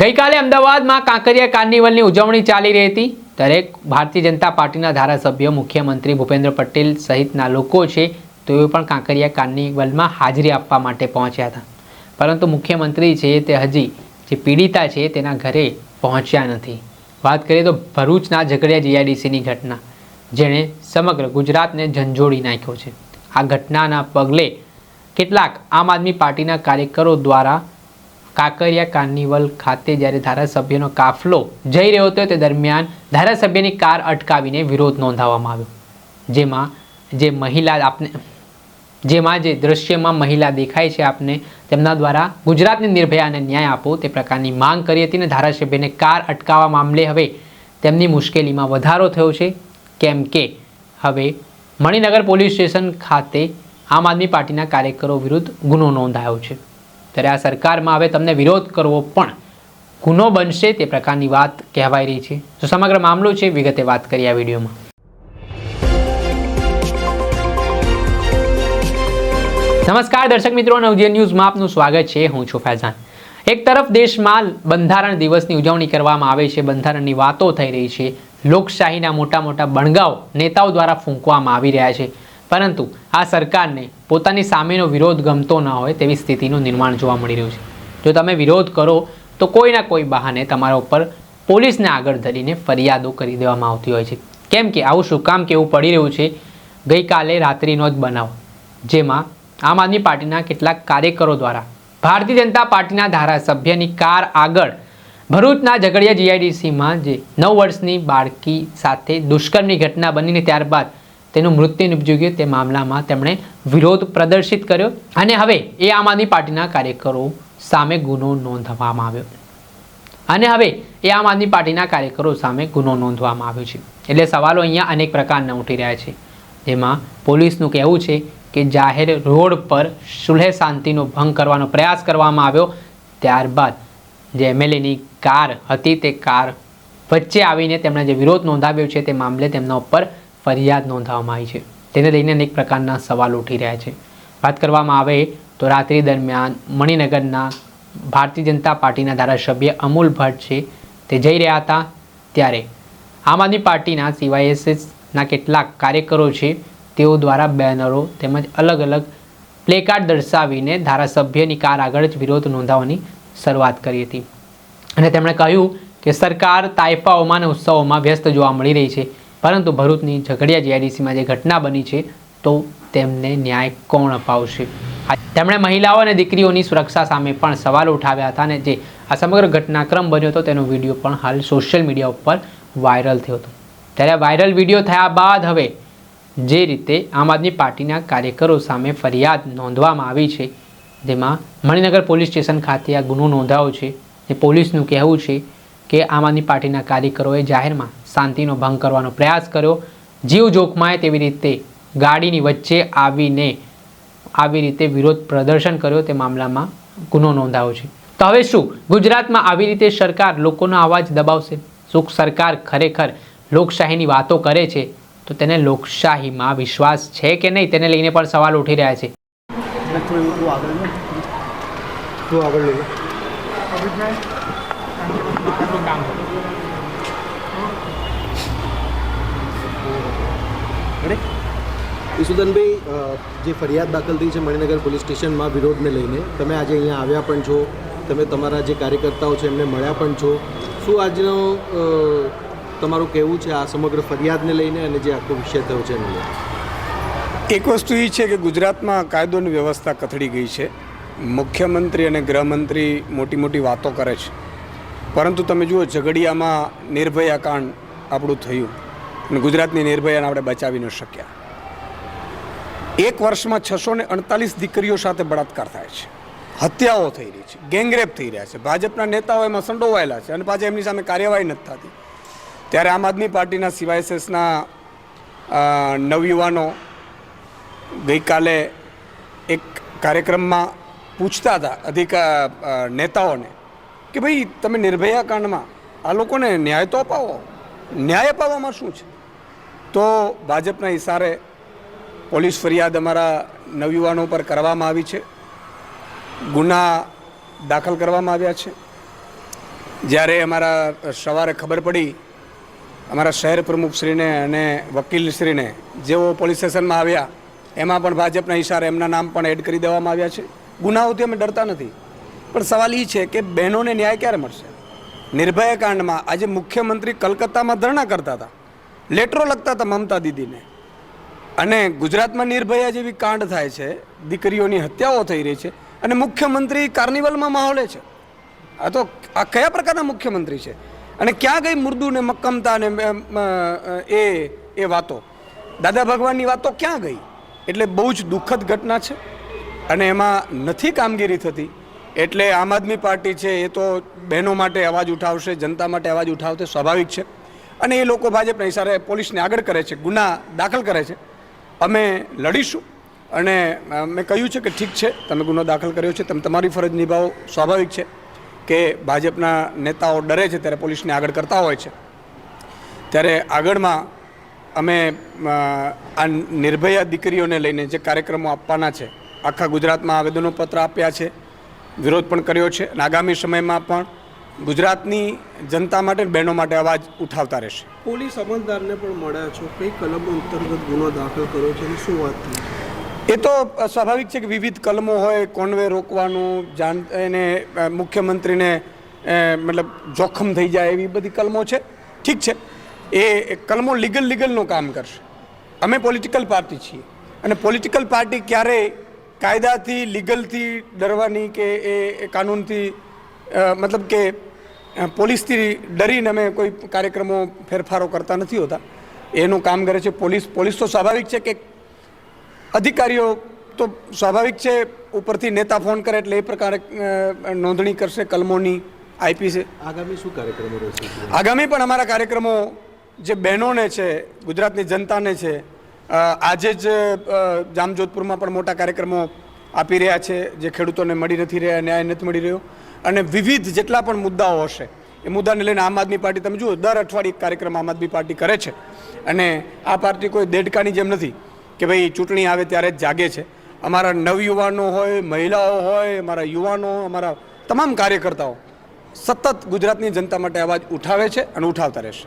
ગઈકાલે અમદાવાદમાં કાંકરિયા કાર્નિવલની ઉજવણી ચાલી રહી હતી. ત્યારે ભારતીય જનતા પાર્ટીના ધારાસભ્ય, મુખ્યમંત્રી ભૂપેન્દ્ર પટેલ સહિતના લોકો છે તેઓ પણ કાંકરિયા કાર્નિવલમાં હાજરી આપવા માટે પહોંચ્યા હતા. પરંતુ મુખ્યમંત્રી છે તે હજી જે પીડિતા છે તેના ઘરે પહોંચ્યા નથી. વાત કરીએ તો ભરૂચના ઝઘડિયા જીઆઈડીસીની ઘટના, જેણે સમગ્ર ગુજરાતને ઝંઝોડી નાખ્યો છે. આ ઘટનાના પગલે કેટલાક આમ આદમી પાર્ટીના કાર્યકરો દ્વારા કાંકરિયા કાર્નિવલ ખાતે જ્યારે ધારાસભ્યનો કાફલો જઈ રહ્યો હતો, તે દરમિયાન ધારાસભ્યની કાર અટકાવીને વિરોધ નોંધાવવામાં આવ્યો. જેમાં જે મહિલા આપને, જેમાં જે દૃશ્યમાં મહિલા દેખાય છે, આપને તેમના દ્વારા ગુજરાતની નિર્ભયાને ન્યાય આપો તે પ્રકારની માંગ કરી હતી અને ધારાસભ્યને કાર અટકાવવા મામલે હવે તેમની મુશ્કેલીમાં વધારો થયો છે. કેમ કે હવે મણિનગર પોલીસ સ્ટેશન ખાતે આમ આદમી પાર્ટીના કાર્યકરો વિરુદ્ધ ગુનો નોંધાયો છે. ત્યારે આ સરકારમાં હવે તમને વિરોધ કરવો પણ ગુનો બનશે તે પ્રકારની વાત કહેવાઈ રહી છે. તો સમગ્ર મામલો છે, વિગતે વાત કરી આ વિડીયોમાં. નમસ્કાર દર્શક મિત્રો, નવજીવન ન્યૂઝમાં આપનું સ્વાગત છે. હું છું ફૈઝાન. એક તરફ દેશમાં બંધારણ દિવસની ઉજવણી કરવામાં આવે છે, બંધારણની વાતો થઈ રહી છે. લોકશાહીના મોટા મોટા બણગાઓ નેતાઓ દ્વારા ફૂંકવામાં આવી રહ્યા છે. પરંતુ આ સરકારને પોતાની સામેનો વિરોધ ગમતો ન હોય તેવી સ્થિતિનું નિર્માણ જોવા મળી રહ્યું છે. જો તમે વિરોધ કરો, તો કોઈના કોઈ બહાને તમારા ઉપર પોલીસને આગળ ધરીને ફરિયાદો કરી દેવામાં આવતી હોય છે. કેમ કે આવું શું કામ કેવું પડી રહ્યું છે? ગઈકાલે રાત્રિનો જ બનાવ, જેમાં આમ આદમી પાર્ટીના કેટલાક કાર્યકરો દ્વારા ભારતીય જનતા પાર્ટીના ધારાસભ્યની કાર આગળ ભરૂચના ઝઘડિયા જીઆઈડીસીમાં જે નવ વર્ષની બાળકી સાથે દુષ્કર્મની ઘટના બનીને ત્યારબાદ તેનું મૃત્યુ નિપજ્યું ગયું તે મામલામાં તેમણે વિરોધ પ્રદર્શિત કર્યો અને હવે એ આમ આદમી પાર્ટીના કાર્યકરો સામે ગુનો નોંધવામાં આવ્યો. અને હવે એ આમ આદમી પાર્ટીના કાર્યકરો સામે ગુનો નોંધવામાં આવ્યો છે. એટલે સવાલો અહીંયા અનેક પ્રકારના ઉઠી રહ્યા છે. જેમાં પોલીસનું કહેવું છે કે જાહેર રોડ પર સુલહે શાંતિનો ભંગ કરવાનો પ્રયાસ કરવામાં આવ્યો. ત્યારબાદ જે એમએલએની કાર હતી તે કાર વચ્ચે આવીને તેમણે જે વિરોધ નોંધાવ્યો છે તે મામલે તેમના ઉપર ફરિયાદ નોંધાવવામાં આવી છે. તેને લઈને અનેક પ્રકારના સવાલ ઉઠી રહ્યા છે. વાત કરવામાં આવે તો રાત્રિ દરમિયાન મણિનગરના ભારતીય જનતા પાર્ટીના ધારાસભ્ય અમૂલ ભટ્ટ છે તે જઈ રહ્યા હતા ત્યારે. આમ આદમી પાર્ટીના સીવાયએસએસના કેટલાક કાર્યકરો છે તેઓ દ્વારા બેનરો તેમજ અલગ અલગ પ્લેકાર્ડ દર્શાવીને ધારાસભ્યની કાર આગળ જ વિરોધ નોંધાવવાની શરૂઆત કરી હતી. અને તેમણે કહ્યું કે સરકાર તાઇફાઓમાં અને ઉત્સવોમાં વ્યસ્ત જોવા મળી રહી છે. પરંતુ ભરૂચની ઝઘડિયા જીઆઈડીસીમાં જે ઘટના બની છે, તો તેમને ન્યાય કોણ અપાવશે? તેમણે મહિલાઓ અને દીકરીઓની સુરક્ષા સામે પણ સવાલો ઉઠાવ્યા હતા અને જે આ સમગ્ર ઘટનાક્રમ બન્યો હતો, તેનો વીડિયો પણ હાલ સોશિયલ મીડિયા ઉપર વાયરલ થયો હતો. ત્યારે વાયરલ વીડિયો થયા બાદ હવે જે રીતે આમ આદમી પાર્ટીના કાર્યકરો સામે ફરિયાદ નોંધવામાં આવી છે, જેમાં મણિનગર પોલીસ સ્ટેશન ખાતે આ ગુનો નોંધાયો છે એ પોલીસનું કહેવું છે કે આમ આદમી પાર્ટીના કાર્યકરોએ જાહેરમાં શાંતિનો ભંગ કરવાનો પ્રયાસ કર્યો. જીવ જોખમાય તેવી રીતે ગાડીની વચ્ચે આવીને આવી રીતે વિરોધ પ્રદર્શન કર્યો. તે મામલામાં ગુનો નોંધાયો છે. તો હવે શું? ગુજરાતમાં આવી રીતે સરકાર લોકોનો અવાજ દબાવશે? શું સરકાર ખરેખર લોકશાહીની વાતો કરે છે? તો તેને લોકશાહીમાં વિશ્વાસ છે કે નહીં? તેને લઈને પણ સવાલ ઉઠી રહ્યા છે. આગળ ઈસુદનભાઈ જે ફરિયાદ દાખલ થઈ છે મણિનગર પોલીસ સ્ટેશનમાં વિરોધને લઈને, તમે આજે અહીંયા આવ્યા પણ છો, તમે તમારા જે કાર્યકર્તાઓ છે એમને મળ્યા પણ છો. શું આજનો તમારું કહેવું છે આ સમગ્ર ફરિયાદને લઈને અને જે આખો વિષય થયો છે એને એક વસ્તુ એ છે કે ગુજરાતમાં કાયદોની વ્યવસ્થા કથળી ગઈ છે. મુખ્યમંત્રી અને ગૃહમંત્રી મોટી મોટી વાતો કરે છે. પરંતુ તમે જુઓ, ઝઘડિયામાં નિર્ભયા કાંડ આપણું થયું. અને ગુજરાતની નિર્ભયાને આપણે બચાવી ન શક્યા. એક વર્ષમાં છસો ને અડતાલીસ દીકરીઓ સાથે બળાત્કાર થાય છે. હત્યાઓ થઈ રહી છે, ગેંગરેપ થઈ રહ્યા છે. ભાજપના નેતાઓ એમાં સંડોવાયેલા છે અને પાછા એમની સામે કાર્યવાહી નથી થતી. ત્યારે આમ આદમી પાર્ટીના સીવાયએસએસના નવયુવાનો ગઈકાલે એક કાર્યક્રમમાં પૂછતા હતા અધિકાર નેતાઓને કે ભાઈ તમે નિર્ભયા કાંડમાં આ લોકોને ન્યાય તો અપાવો. ન્યાય અપાવવામાં શું છે? તો ભાજપના ઇશારે પોલીસ ફરિયાદ અમારા નવયુવાનો પર કરવામાં આવી છે. ગુના દાખલ કરવામાં આવ્યા છે. જ્યારે અમારા સવારે ખબર પડી, અમારા શહેર પ્રમુખશ્રીને અને વકીલશ્રીને જેઓ પોલીસ સ્ટેશનમાં આવ્યા, એમાં પણ ભાજપના ઇશારે એમના નામ પણ એડ કરી દેવામાં આવ્યા છે. ગુનાઓથી અમે ડરતા નથી. પણ સવાલ એ છે કે બહેનોને ન્યાય ક્યારે મળશે? નિર્ભયા કાંડમાં આજે મુખ્યમંત્રી કલકત્તામાં ધરણા કરતા હતા. લેટરો લખતા હતા મમતા દીદીને. અને ગુજરાતમાં નિર્ભયા જેવી કાંડ થાય છે, દીકરીઓની હત્યાઓ થઈ રહી છે અને મુખ્યમંત્રી કાર્નિવલમાં માહોલે છે. આ તો આ કયા પ્રકારના મુખ્યમંત્રી છે? અને ક્યાં ગઈ મૃદુ ને મક્કમતા ને એ એ વાતો? દાદા ભગવાનની વાતો ક્યાં ગઈ? એટલે બહુ જ દુઃખદ ઘટના છે અને એમાં નથી કામગીરી થતી. એટલે આમ આદમી પાર્ટી છે એ તો બહેનો માટે અવાજ ઉઠાવશે, જનતા માટે અવાજ ઉઠાવશે, સ્વાભાવિક છે. અને એ લોકો ભાજપના ઈશારે પોલીસને આગળ કરે છે, ગુના દાખલ કરે છે. અમે લડીશું. અને મેં કહ્યું છે કે ઠીક છે, તમે ગુનો દાખલ કર્યો છે, તમે તમારી ફરજ નિભાવો, સ્વાભાવિક છે કે ભાજપના નેતાઓ ડરે છે ત્યારે પોલીસને આગળ કરતા હોય છે. ત્યારે આગળમાં અમે આ નિર્ભયા દીકરીઓને લઈને જે કાર્યક્રમો આપવાના છે, આખા ગુજરાતમાં આવેદનો પત્ર આપ્યા છે, વિરોધ પણ કર્યો છે અને આગામી સમયમાં પણ ગુજરાતની જનતા માટે બહેનો માટે અવાજ ઉઠાવતા રહેશે. પોલીસ અમલદારને પણ મળ્યા છો. કઈ કલમો અંતર્ગત ગુનો દાખલ કર્યો છે શું વાત થઈ એ તો સ્વાભાવિક છે કે વિવિધ કલમો હોય કોન્વે રોકવાનું જાણ એને મુખ્યમંત્રીને મતલબ જોખમ થઈ જાય એવી બધી કલમો છે. ઠીક છે. એ કલમો લીગલ લીગલનું કામ કરશે. અમે પોલિટિકલ પાર્ટી છીએ. અને પોલિટિકલ પાર્ટી ક્યારેય કાયદાથી લીગલથી ડરવાની કે એ કાનૂનથી મતલબ કે પોલીસથી ડરીને અમે કોઈ કાર્યક્રમો ફેરફારો કરતા નથી હોતા. એનું કામ કરે છે પોલીસ. પોલીસ તો સ્વાભાવિક છે કે અધિકારીઓ તો સ્વાભાવિક છે ઉપરથી નેતા ફોન કરે એટલે એ પ્રકારે નોંધણી કરશે કલમોની આઈપી છે. આગામી શું કાર્યક્રમો રહેશે? આગામી પણ અમારા કાર્યક્રમો જે બહેનોને છે ગુજરાતની જનતાને છે આજે જ જામજોધપુરમાં પણ મોટા કાર્યક્રમો આપી રહ્યા છે જે ખેડૂતોને મળી નથી રહ્યા ન્યાય નથી મળી રહ્યો. અને વિવિધ જેટલા પણ મુદ્દાઓ હશે, એ મુદ્દાને લઈને આમ આદમી પાર્ટી, તમે જુઓ, દર અઠવાડિયે કાર્યક્રમ આમ આદમી પાર્ટી કરે છે. અને આ પાર્ટી કોઈ દેડકાની જેમ નથી કે ભાઈ ચૂંટણી આવે ત્યારે જ જાગે છે. અમારા નવયુવાનો હોય, મહિલાઓ હોય, અમારા યુવાનો, અમારા તમામ કાર્યકર્તાઓ સતત ગુજરાતની જનતા માટે અવાજ ઉઠાવે છે અને ઉઠાવતા રહેશે.